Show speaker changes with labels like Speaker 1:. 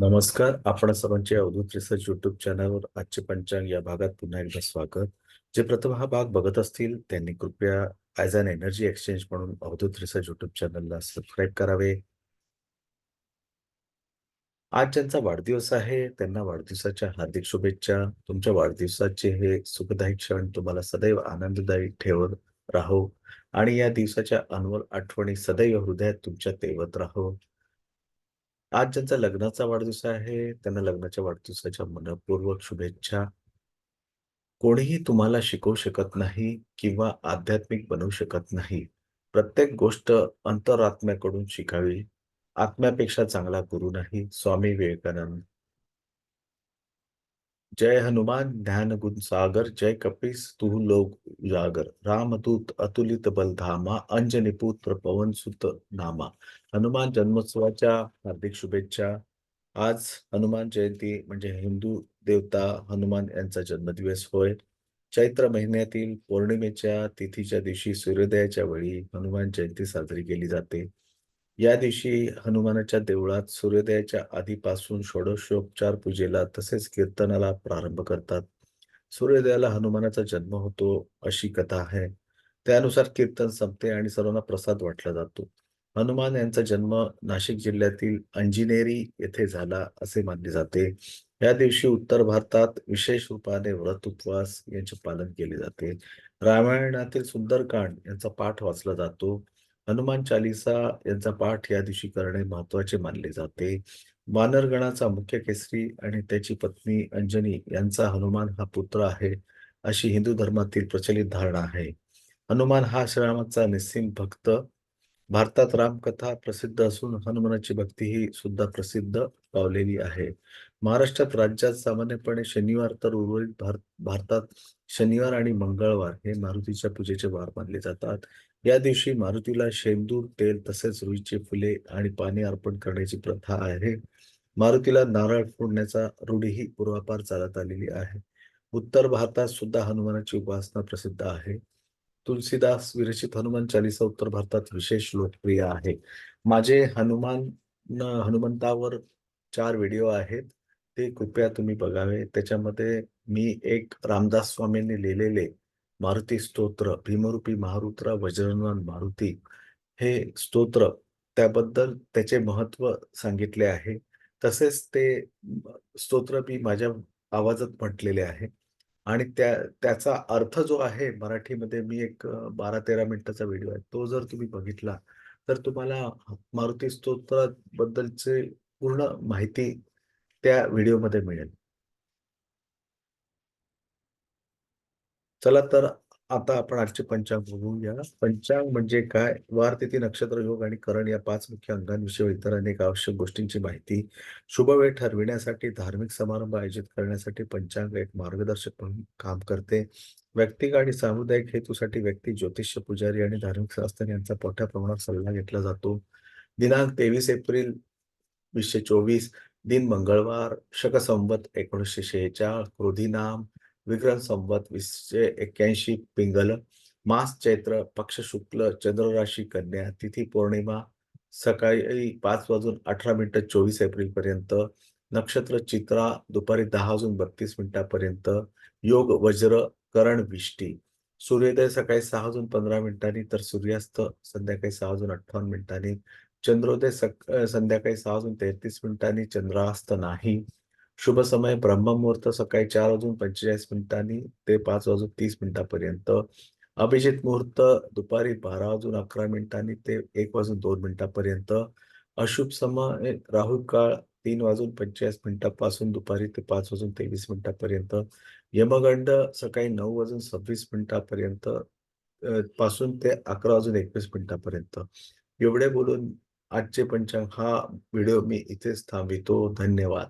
Speaker 1: नमस्कार आपण सर्वांचे अवधूत रिसर्च युट्यूब चॅनलवर आजचे पंचांग या भागात पुन्हा एकदा स्वागत जे प्रथम हा भाग बघत असतील त्यांनी कृपया ॲज अन एनर्जी एक्सचेंज म्हणून अवधूत रिसर्च युट्यूब चॅनलला सबस्क्राईब करावे आज ज्यांचा वाढदिवस आहे त्यांना वाढदिवसाच्या हार्दिक शुभेच्छा तुमच्या वाढदिवसाचे हे सुखदायी क्षण तुम्हाला सदैव आनंददायी ठेवत राहो आणि या दिवसाच्या अनवर आठवणी सदैव हृदयात तुमच्या तेवत राहो आज ज्यांचा लग्नाचा वाढदिवस आहे त्यांना लग्नाच्या वाढदिवसाच्या मनपूर्वक शुभेच्छा कोणीही तुम्हाला शिकवू शकत नाही किंवा आध्यात्मिक बनवू शकत नाही प्रत्येक गोष्ट अंतरात्म्याकडून शिकावी आत्म्यापेक्षा चांगला गुरु नाही स्वामी विवेकानंद जय हनुमान ध्यान गुण सागर जय कपिस तू लोक उजागर रामदूत अतुलित बल धामा अंजनी पुत्र पवन सुत नामा हनुमान जन्मोत्सवाच्या हार्दिक शुभेच्छा आज हनुमान जयंती म्हणजे हिंदू देवता हनुमान यांचा जन्मदिवस होय चैत्र महिन्यातील पौर्णिमेच्या तिथीच्या दिवशी सूर्योदयाच्या वेळी हनुमान जयंती साजरी केली जाते या दिवशी हनुमानाच्या देवळात सूर्योदयाच्या आधीपासून षोडशोपचार पूजेला तसेच कीर्तनाला प्रारंभ करतात सूर्योदयाला हनुमानाचा जन्म होतो अशी कथा आहे त्यानुसार कीर्तन संपते आणि सर्वांना प्रसाद वाटला जातो हनुमान यांचा जन्म नाशिक जिल्ह्यातील अंजिनेरी येथे झाला असे मानले जाते या दिवशी उत्तर भारतात विशेष रूपाने व्रत उपवास यांचे पालन केले जाते रामायणातील सुंदरकांड यांचा पाठ वाचला जातो हनुमान चालीसा यांचा पाठ या दिवशी करणे महत्वाचे मानले जाते वानरगणाचा मुख्य केसरी आणि त्याची पत्नी अंजनी यांचा हनुमान हा पुत्र आहे अशी हिंदू धर्मातील प्रचलित धारणा आहे हनुमान हा श्रीरामाचा निस्सिम भक्त भारतात रामकथा प्रसिद्ध असून हनुमानाची भक्ती ही सुद्धा प्रसिद्ध पावलेली आहे महाराष्ट्रात राज्यात सामान्यपणे शनिवार तर उर्वरित भारतात शनिवार आणि मंगळवार हे मारुतीच्या पूजेचे वार मानले जातात या दिवशी मारुतीला शेंदूर तेल तसेच रुईची फुले आणि पाणी अर्पण करण्याची प्रथा आहे मारुतीला नारळ फोडण्याचा रूढीही पूर्वापार चालत आलेली आहे उत्तर भारतात सुद्धा हनुमानाची उपासना प्रसिद्ध आहे तुलसीदास विरचित हनुमान चालीसा उत्तर भारतात विशेष लोकप्रिय आहे माझे हनुमान हनुमंतावर चार व्हिडिओ आहेत ते कृपया तुम्ही बघावे त्याच्यामध्ये मी एक रामदास स्वामींनी लिहिलेले मारुती स्तोत्र भीमरूपी महारुद्रा वज्रनवान मारुती हे स्तोत्र त्याबद्दल त्याचे महत्व सांगितले आहे तसेच ते स्तोत्र मी माझ्या आवाजात म्हटलेले आहे आणि त्या त्याचा अर्थ जो आहे मराठीमध्ये मी एक बारा तेरा मिनिटाचा व्हिडिओ आहे तो जर तुम्ही बघितला तर तुम्हाला मारुती स्तोत्राबद्दलचे पूर्ण माहिती त्या व्हिडिओमध्ये मिळेल चला तर आता आपण आजचे पंचांग बघूया पंचांग म्हणजे काय वार तिथी नक्षत्र योग आणि करण या पाच मुख्य अंगांविषयी इतर अनेक आवश्यक गोष्टींची माहिती शुभ वेळ ठरविण्यासाठी धार्मिक समारंभ आयोजित करण्यासाठी पंचांग एक मार्गदर्शक म्हणून काम करते व्यक्तिक आणि सामुदायिक हेतूसाठी व्यक्ती ज्योतिष पुजारी आणि धार्मिक शास्त्र यांचा मोठ्या प्रमाणात सल्ला घेतला जातो दिनांक तेवीस एप्रिल वीसशे चोवीस दिन मंगळवार शकसंवत एकोणीसशे शेहेचाळ क्रोधीनाम विक्रम संवत वीसशे एक्क्याऐंशी पिंगल मास चैत्र पक्ष शुक्ल चंद्रराशी कन्या तिथी पौर्णिमा सकाळी पाच वाजून अठरा मिनिटं चोवीस एप्रिल पर्यंत नक्षत्र चित्रा दुपारी दहा वाजून बत्तीस मिनिटापर्यंत योग वज्र करण विष्टी सूर्योदय सकाळी सहा वाजून पंधरा मिनिटांनी तर सूर्यास्त संध्याकाळी सहा वाजून अठ्ठावन्न मिनिटांनी चंद्रोदय सक संध्याकाळी सहा वाजून तेहतीस मिनिटांनी चंद्रास्त नाही शुभ समय ब्रह्ममुहूर्त सकाळी चार वाजून पंचेचाळीस मिनिटांनी ते पाच वाजून तीस मिनिटापर्यंत अभिजित मुहूर्त दुपारी बारा वाजून अकरा मिनिटांनी ते एक वाजून दोन मिनिटापर्यंत अशुभ समय राहुल काळ तीन वाजून पंचेचाळीस मिनिटापासून दुपारी ते पाच वाजून तेवीस मिनिटापर्यंत यमगंड सकाळी नऊ वाजून सव्वीस मिनिटापर्यंत पासून ते अकरा वाजून एकवीस मिनिटापर्यंत एवढे बोलून आजचे पंचांग हा व्हिडिओ मी इथेच थांबितो धन्यवाद